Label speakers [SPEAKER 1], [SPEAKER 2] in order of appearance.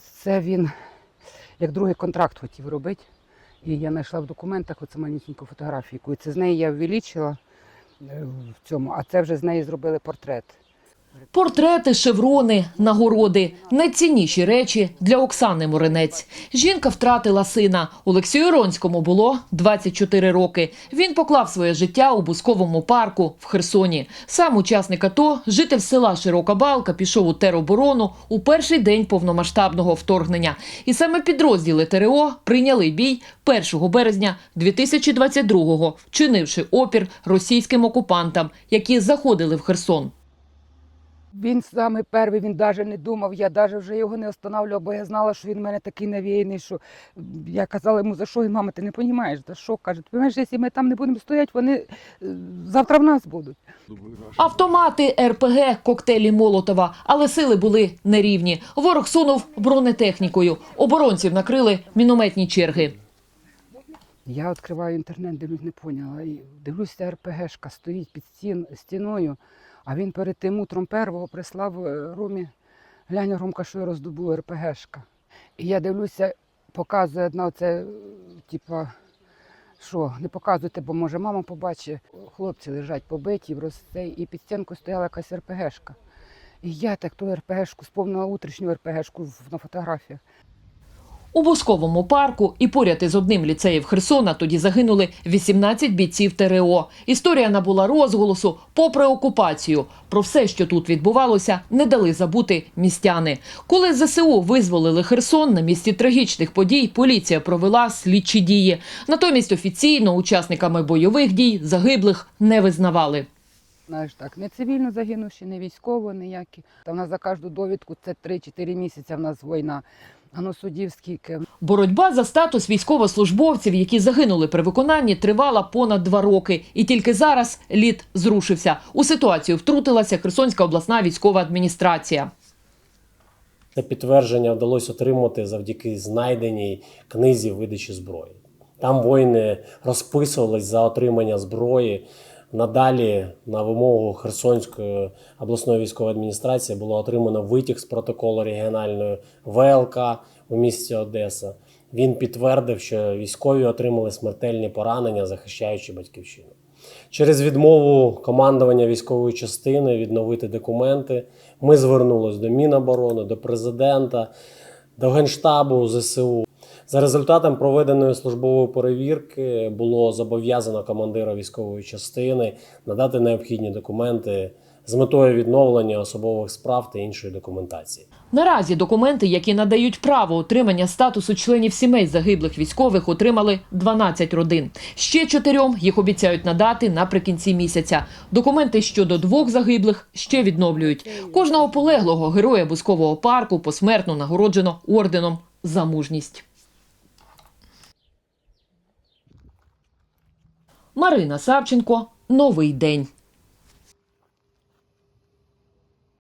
[SPEAKER 1] це він як другий контракт хотів робити. І я знайшла в документах оце маленьку фотографію. І це з неї я увеличила е, в цьому, а це вже з неї зробили портрет.
[SPEAKER 2] Портрети, шеврони, нагороди найцінніші речі для Оксани Моринець. Жінка втратила сина. Олексію Ронському було 24 роки. Він поклав своє життя у бусковому парку в Херсоні. Сам учасник АТО, житель села Широка Балка, пішов у тероборону у перший день повномасштабного вторгнення. І саме підрозділи ТРО прийняли бій 1 березня 2022-го, вчинивши опір російським окупантам, які заходили в Херсон.
[SPEAKER 1] Він саме перший, він навіть не думав, я навіть вже його не останавливала, бо я знала, що він в мене такий навіяний, що я казала йому, за що, і мама, ти не розумієш, за що? Каже, ти розумієш, якщо ми там не будемо стояти, вони е, завтра в нас будуть.
[SPEAKER 2] Автомати, РПГ, коктейлі Молотова, але сили були нерівні. Ворог сунув бронетехнікою. Оборонців накрили мінометні черги.
[SPEAKER 1] Я відкриваю інтернет, дивлюсь, не поняла. Дивлюся, РПГшка стоїть під стін, стіною, а він перед тим утром первого прислав е, Ромі, глянь, Ромка, що я роздобув РПГшка. І я дивлюся, показує одна оце, е, типа, що, не показуйте, бо може мама побачить. Хлопці лежать побиті, в розцей, і під стінкою стояла якась РПГшка. І я так ту РПГшку сповнила утрішню РПГшку на фотографіях.
[SPEAKER 2] У Бусковому парку і поряд із одним ліцеїв Херсона тоді загинули 18 бійців ТРО. Історія набула розголосу попри окупацію. Про все, що тут відбувалося, не дали забути містяни. Коли ЗСУ визволили Херсон на місці трагічних подій, поліція провела слідчі дії. Натомість офіційно учасниками бойових дій загиблих не визнавали.
[SPEAKER 1] Знаєш так, не цивільно загинувши, не військово ніякі. Та в нас за кожну довідку це 3-4 місяці в нас війна. А ну судів скільки.
[SPEAKER 2] Боротьба за статус військовослужбовців, які загинули при виконанні, тривала понад два роки. І тільки зараз лід зрушився. У ситуацію втрутилася Херсонська обласна військова адміністрація.
[SPEAKER 3] Це підтвердження вдалося отримати завдяки знайденій книзі видачі зброї. Там воїни розписувались за отримання зброї. Надалі, на вимогу Херсонської обласної військової адміністрації, було отримано витяг з протоколу регіональної ВЛК у місті Одеса. Він підтвердив, що військові отримали смертельні поранення, захищаючи батьківщину. Через відмову командування військової частини відновити документи, ми звернулись до Міноборони, до президента, до Генштабу ЗСУ. За результатом проведеної службової перевірки було зобов'язано командира військової частини надати необхідні документи з метою відновлення особових справ та іншої документації.
[SPEAKER 2] Наразі документи, які надають право отримання статусу членів сімей загиблих військових, отримали 12 родин. Ще чотирьом їх обіцяють надати наприкінці місяця. Документи щодо двох загиблих ще відновлюють. Кожного полеглого героя бускового парку посмертно нагороджено орденом за мужність. Марина Савченко. Новий день.